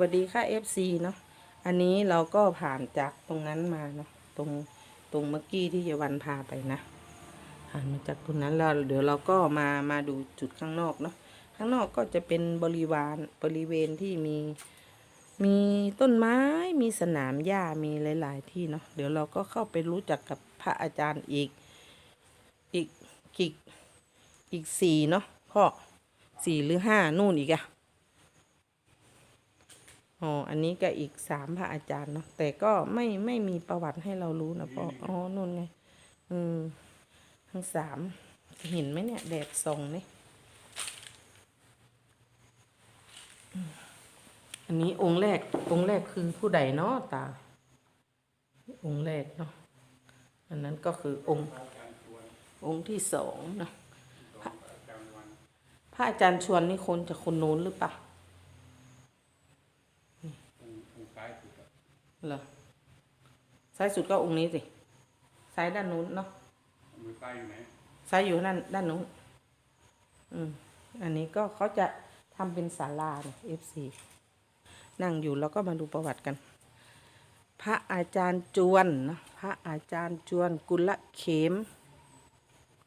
วัสดีค่ะ FC เนาะอันนี้เราก็ผ่านจากตรงนั้นมาเนาะตรงตรงเมื่อกี้ที่เยาวันพาไปนะผ่านมาจากตรงนั้นแล้วเดี๋ยวเราก็มามาดูจุดข้างนอกเนาะข้างนอกก็จะเป็นบริวารบริเวณที่มีมีต้นไม้มีสนามหญ้ามีหลาย ๆ ที่เนาะเดี๋ยวเราก็เข้าไปรู้จักกับพระอาจารย์อีกอีกอีกอีกสี่เนาะพ่อสี่หรือห้านู่นอีกอะ อ๋อ อันนี้ก็อีกสามพระอาจารย์เนาะ แต่ก็ไม่ไม่มีประวัติให้เรารู้นะพ่อ อ๋อนู่นไง อืม ทั้งสาม เห็นไหมเนี่ย แดดส่องเนี่ยอืมอันนี้องค์แรก องค์แรกคือผู้ใดเนาะตา องค์แรกเนาะ อันนั้นก็คือองค์ องค์ที่สองเนาะพระพระอาจารย์ชวนนี่คนจากคนโน้นหรือเปล่า เหรอซ้ายสุดก็องค์นี้สิซ้ายด้านนู้นเนาะมือซ้ายอยู่ไหนซ้ายอยู่ด้านด้านนู้นอืมอันนี้ก็เขาจะทำเป็นศาลาเนี่ย FC นั่งอยู่แล้วก็มาดูประวัติกัน พระอาจารย์จวนเนาะพระอาจารย์จวนกุลเขม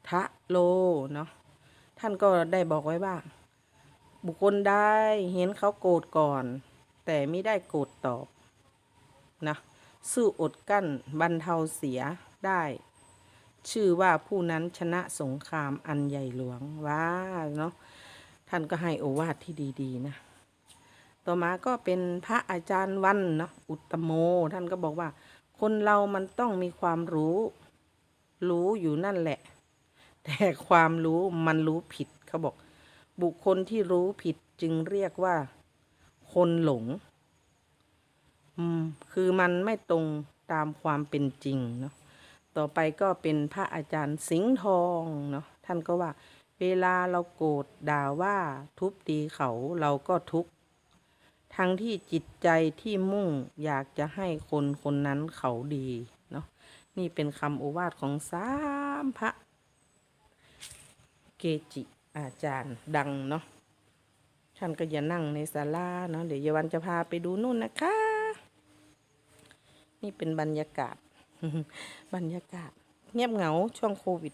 ทะโลเนาะท่านก็ได้บอกไว้ว่า บุคคลได้เห็นเขาโกรธก่อน แต่ไม่ได้โกรธตอบ นะสู้อดกั้นบรรเทาเสียได้ ชื่อว่าผู้นั้นชนะสงครามอันใหญ่หลวงว้าเนาะท่านก็ให้โอวาทที่ดีๆนะต่อมาก็เป็นพระอาจารย์วันเนาะอุตตโม ท่านก็บอกว่า คนเรามันต้องมีความรู้ รู้อยู่นั่นแหละ แต่ความรู้มันรู้ผิดเขาบอก บุคคลที่รู้ผิดจึงเรียกว่า คนหลง อืมคือมันไม่ตรงตามความเป็นจริงเนาะต่อไปก็เป็นพระอาจารย์สิงห์ทองเนาะท่านก็ว่า เวลาเราโกรธด่าว่าทุบตีเขาเราก็ทุกข์ทั้งที่จิตใจที่มุ่งอยากจะให้คนคนนั้นเขาดีเนาะนี่เป็นคำโอวาทของสามพระ เกจิอาจารย์ดังเนาะท่านก็อย่านั่งในศาลาเนาะเดี๋ยวเยาวันจะพาไปดูนู่นนะคะ นี่เป็นบรรยากาศ บรรยากาศ เงียบเหงาช่วงโควิด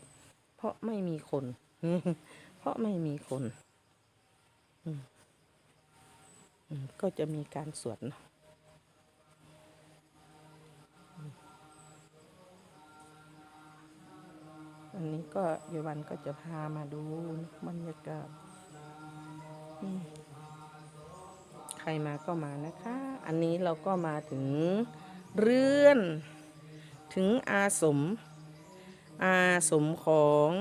เพราะไม่มีคน เพราะไม่มีคน ก็จะมีการสวดนะอันนี้ก็เยาวันก็จะพามาดูบรรยากาศใครมาก็มานะคะ อันนี้เราก็มาถึง เรื่อน ถึงอาสม อาสมของ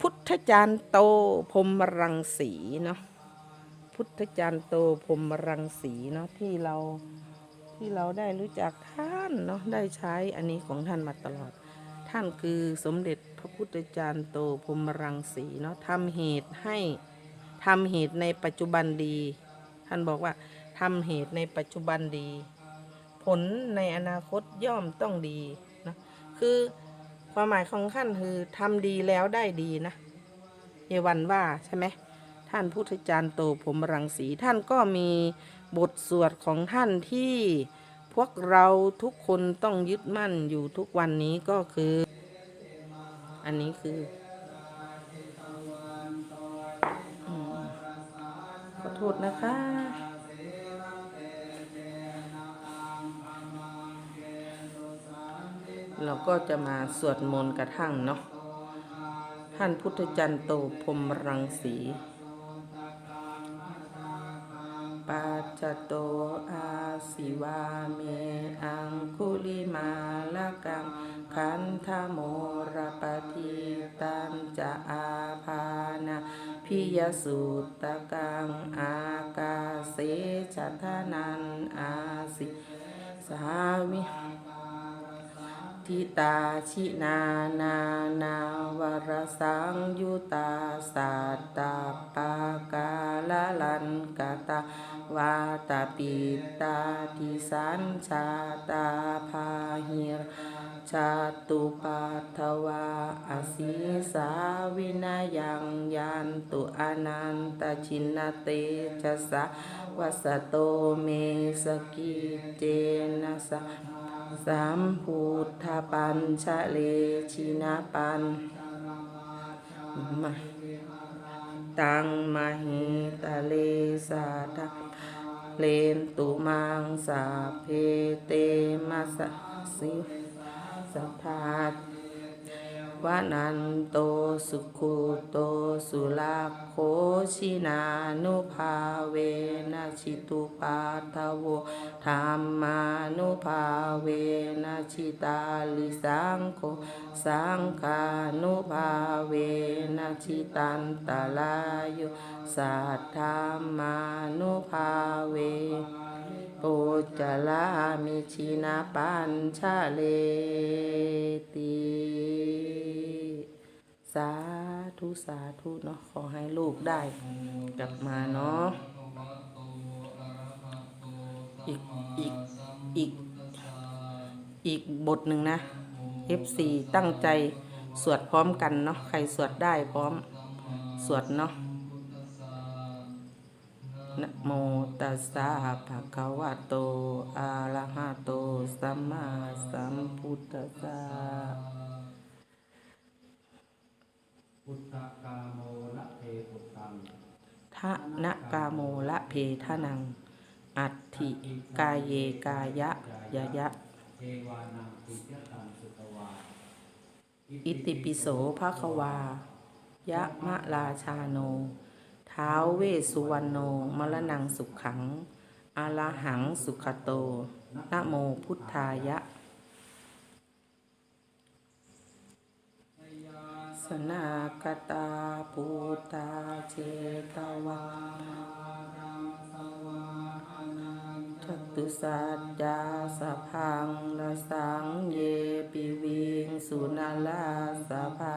พุทธจารย์โตพรมรังสีเนาะพุทธจารย์โตพรมรังสีเนาะที่เราที่เราได้รู้จักท่านเนาะได้ใช้อันนี้ของท่านมาตลอด ท่านคือสมเด็จพระพุทธจารย์โตพรมรังสีเนาะทำเหตุให้ทำเหตุในปัจจุบันดี ท่านบอกว่าทำเหตุในปัจจุบันดี ผลในอนาคตย่อมต้องดีนะคือความหมายของท่านคือทำดีแล้วได้ดีนะเยวันว่าใช่ไหมท่านพุทธจารย์โตผมรังสีท่านก็มีบทสวดของท่านที่พวกเราทุกคนต้องยึดมั่นอยู่ทุกวันนี้ก็คือ อันนี้คืออขอโทษนะคะ เราก็จะมาสวดมนต์กระทั่งเนาะท่านพุทธจันโตพรมรังสี ปาจจโตอาสิวาเมอังคุลิมาละกังขันธโมรปฏิตันจะอาภานาพิยสุตตะกังอากาเสชัทนันอาสิสาวิ ทิตาชินานานาวรสังยุตาสัตตาปากาลลันกตาวาตาปิตาทิสันชาตาพาหิร ชาตุปัทวาอสีสาวินายังยันตุอนันตชินเตจะสะวัสโตเมสกิเจนะสะสามพุทธปัญชะเลชินาปันมาตังมหิตะเลสาทะเลนตุมังสาเพเตมัสสิ สัทธาวานันโตสุขุโตสุลาโคชินานุภาเวนะชิตุปัทโวธรรมานุภาเวนะชิตาลิสังโฆสังฆานุภาเวนะชิตันตลายโยสัทธามานุภาเว ปุจจลามิชินาปัญชาเลติสาธุสาธุเนาะขอให้ลูกได้กลับมาเนาะอีกอีกอีกอีกบทหนึ่งนะ F4 ตั้งใจสวดพร้อมกันเนาะใครสวดได้พร้อมสวดเนาะ นะโมตัสสะภะคะวะโตอะระหะโตสัมมาสัมพุทธัสสะพุทธกาโมละเพปุตตังทะนะกาโมละเพทะนัง อัตถิกายเยกายะยะยะ เทวานังปิยตังสุตวา อิติปิโสภะคะวา ยะมะราชาโน ท้าวเวสุวรรณโนมรณังสุขขังอาลาหังสุขโตนะโมพุทธายะ สนากตาปูตาเจตวาจตุสัจจาสะพังละสังเยปิวิงสุนาลาสะภา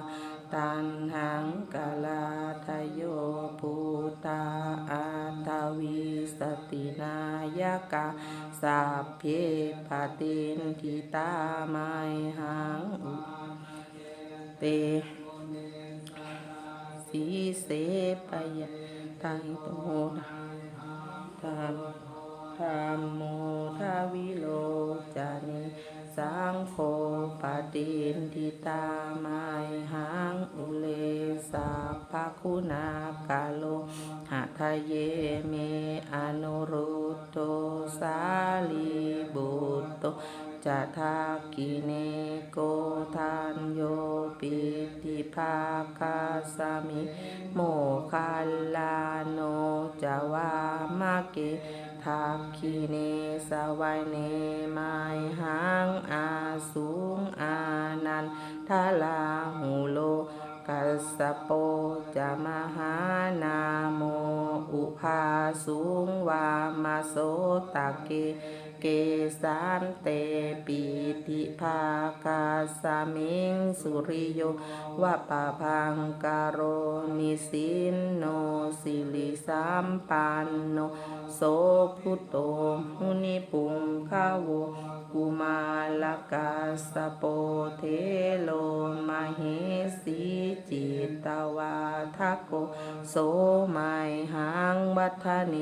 ตันหังกาลาทโยปูตาอาทวิสตินายกาสัพเพปตินทิตาไมหังเตสีเสปยตังโตนะ ธรรมโมทาวิโลจานิสังโฆปฏินทิตามายหังอุเลสาภาคุณากาโลหะทะเยเมอนุรุตโตสาลีบุตโตจะทากิเนโกทานโยปิติภาคาสมิโมคัลลาโนจาวามาเก ทักขีเนสวัยเนมายหังอาสูงอานันทาลาหูโลกัสโปจะมหานาโม อุภาสูงวามาโสตะเก เกสานเตปีติภาคาสามิงสุริโยวะปะพังกาโรนิสินโนสิลิสัมปันโนโสพุตโตมุนิปุงคาวกุมาลกาสโปเทโลมหิสีจิตตวาทโกโสมัยหังวัฒเน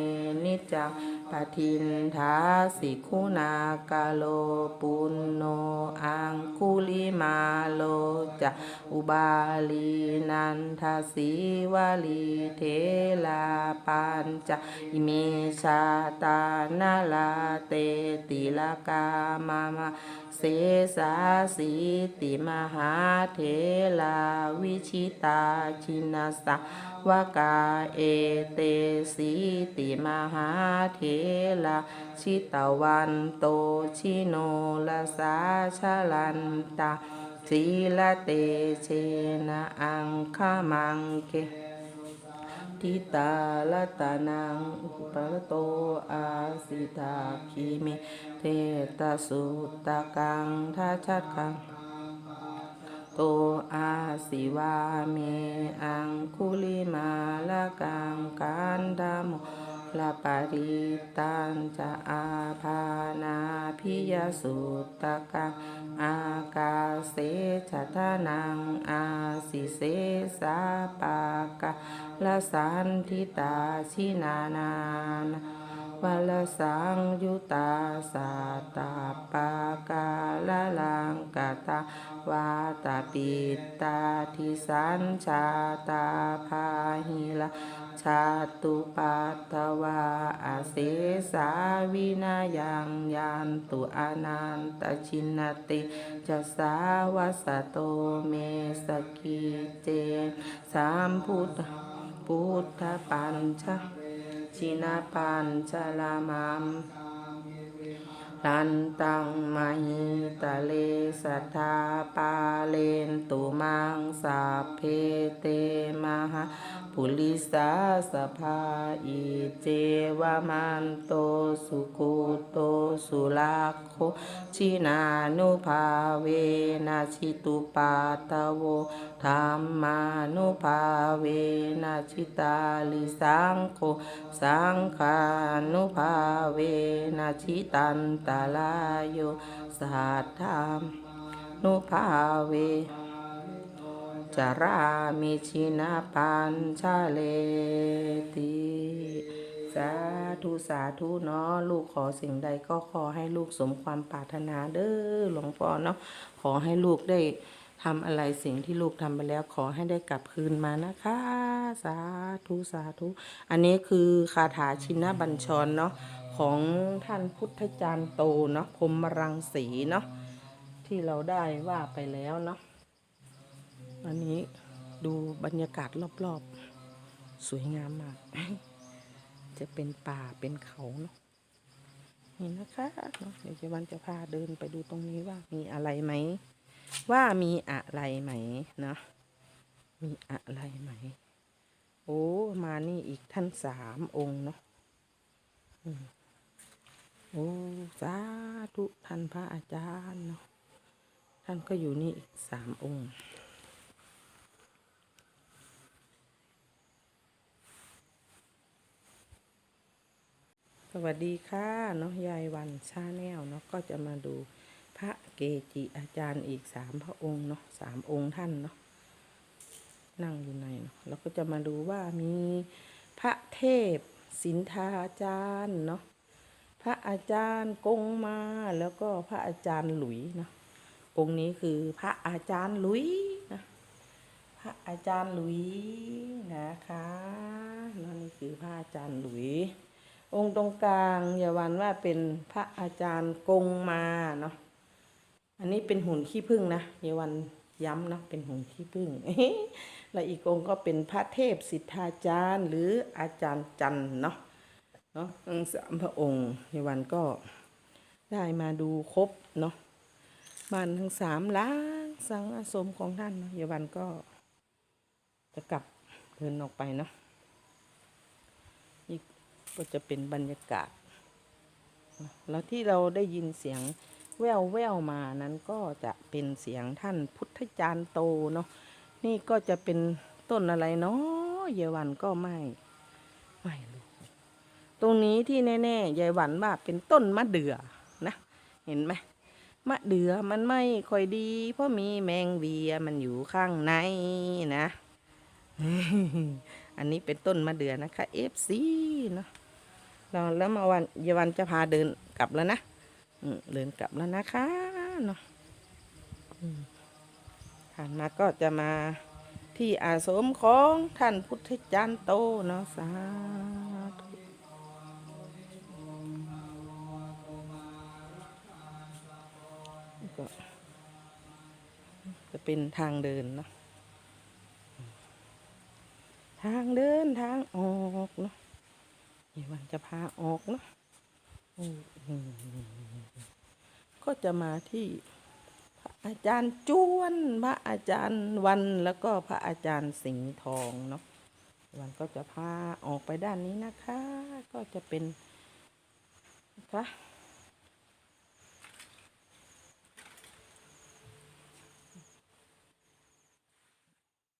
นิจังปทินทาสิคุณากาโลปุณโนอังคุลิมาโลจะอุบาลีนันทสีวลีเทลาปัญจะอิเมชาตานาลาเตติลกามามา เสสาสีติมหาเทลาวิชิตาชินาสาวกาเอเตสีติมหาเทลาชิตวันโตชิโนลสาชลันตาสีละเตเชนะอังคามังเก ทิตาลตานังอุปโตอาสิตาคิเมเทตาสุตะกังทัชชัดกังโตอาสิวาเมอังคุลิมาละกังกันดามโม ลาปาริตันจะอาภานาพิยสุตตะกังอากาเสชะทานังอาสิเสสาปากะละสันทิตาชินานานะ วลสังยุตาสาตาปากาละลังกาตาวาตาปิตาทิสัญชาตาพาหิละชาตุปัตตวาอาเสสาวินายังยันตุอนันตชินติจะสาวสโตเมสกิเจสามพุทธพุทธปัญช ชินาปัญจลามัม ลันตังมหิตะเลสัทธาปาเลนตุมังสัพเพเตมหาปุริสาสภาอิเจวามันโตสุขุโตสุลักโคชินานุภาเวนะชิตุปาตะโวธรรมานุภาเวนะชิตาลิสังโฆสังขานุภาเวนะชิตันตลายโยสัทธามนุภาเวจารามิชินาปัญชาเลติสาธุสาธุเนาะลูกขอสิ่งใดก็ขอให้ลูกสมความปรารถนาเด้อหลวงพ่อเนาะขอให้ลูกได้ทำอะไรสิ่งที่ลูกทำไปแล้วขอให้ได้กลับคืนมานะคะ สาธุสาธุ อันนี้คือคาถาชินบัญชรเนาะ ของท่านพุทธจารย์โตเนาะพรมรังสีเนาะที่เราได้ว่าไปแล้วเนาะอันนี้ดูบรรยากาศรอบๆ สวยงามมาก จะเป็นป่าเป็นเขาเนาะนี่นะคะเนาะเดี๋ยวเจวันจะพาเดินไปดูตรงนี้ว่ามีอะไรไหม ว่ามีอะไรไหมเนาะมีอะไรไหม โอ้ มานี่อีกท่านสามองค์เนาะ อืม โอ้สาธุท่านพระอาจารย์เนาะท่านก็อยู่นี่อีกสามองค์สวัสดีค่ะเนาะยายวันชาแนลเนาะก็จะมาดูพระเกจิอาจารย์อีกสามพระองค์เนาะสามองค์ท่านเนาะนั่งอยู่ในเนาะแล้วก็จะมาดูว่ามีพระเทพสินทาอาจารย์เนาะ พระอาจารย์กงมาแล้วก็พระอาจารย์หลุยนะองค์นี้คือพระอาจารย์หลุยนะพระอาจารย์หลุยนะคะแล้วนี่คือพระอาจารย์หลุย องค์ตรงกลางอย่าวันว่าเป็นพระอาจารย์กงมาเนาะอันนี้เป็นหุ่นขี้ผึ้งนะอย่าวันย้ำนะเป็นหุ่นขี้ผึ้งและอีกองค์ก็เป็นพระเทพสิทธาจารย์ หรืออาจารย์จันเนาะ เนาะทั้งสามพระองค์อย่าวันก็ได้มาดูครบเนาะบ้านทั้งสามล้างสังอาสมของท่านเนาะอย่าวันก็จะกลับเดินออกไปเนาะนี่ก็จะเป็นบรรยากาศ แล้วที่เราได้ยินเสียงแววแววมานั้นก็จะเป็นเสียงท่านพุทธจารย์โตเนาะนี่ก็จะเป็นต้นอะไรเนาะเยาวันก็ไม่ไม่ ตรงนี้ที่แน่ๆยายวันว่าเป็นต้นมะเดื่อนะ เห็นไหมมะเดื่อมันไม่ค่อยดี เพราะมีแมงเวียมันอยู่ข้างในนะ อันนี้เป็นต้นมะเดื่อนะคะ FC เนาะเราแล้วมาวันเยาวันจะพาเดินกลับแล้วนะเดินกลับแล้วนะคะเนาะผ่านมาก็จะมาที่อาสมของท่านพุทธจารย์โตเนาะสาธุ ก็จะเป็นทางเดินเนาะทางเดินทางออกเนาะเดี๋ยววันจะพาออกเนาะก็จะมาที่พระอาจารย์จวน พระอาจารย์วันแล้วก็พระอาจารย์สิงห์ทองเนาะวันก็จะพาออกไปด้านนี้นะคะ ก็จะเป็นนะคะ